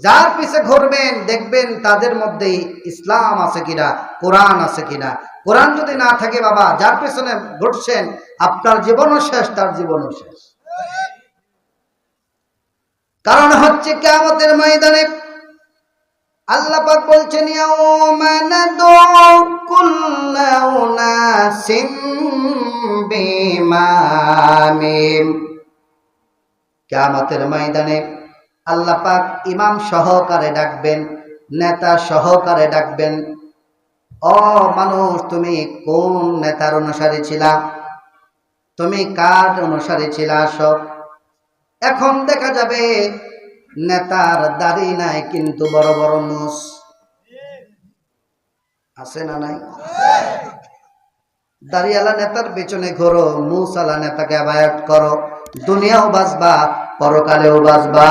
যার পিছে ঘুরবেন, দেখবেন তাদের মধ্যে ইসলাম আছে কিনা, কোরআন আছে কিনা। কোরআন যদি না থাকে বাবা, যার পেছনে ঘুরছেন, আপনার জীবনও শেষ, তার জীবনও শেষ। কারণ হচ্ছে কেমতের ময়দানে আল্লাহ পাক বলছেন বিমামিম। ময়দানে আল্লাহ পাক ইমাম সহকারে ডাকবেন, নেতা সহকারে ডাকবেন। অ মানুষ, তুমি কোন নেতার অনুসারী ছিলা? তুমি কার অনুসারী ছিলা? সব এখন দেখা যাবে নেতার দাড়ি নাই, কিন্তু বড় বড় মুস আছে না নাই? দাড়িওয়ালা নেতার পেছনে ঘোরো মুসালা নেতাকে অ্যাভয়েড করো। দুনিয়াও বাঁচবা পরকালেও বাঁচবা।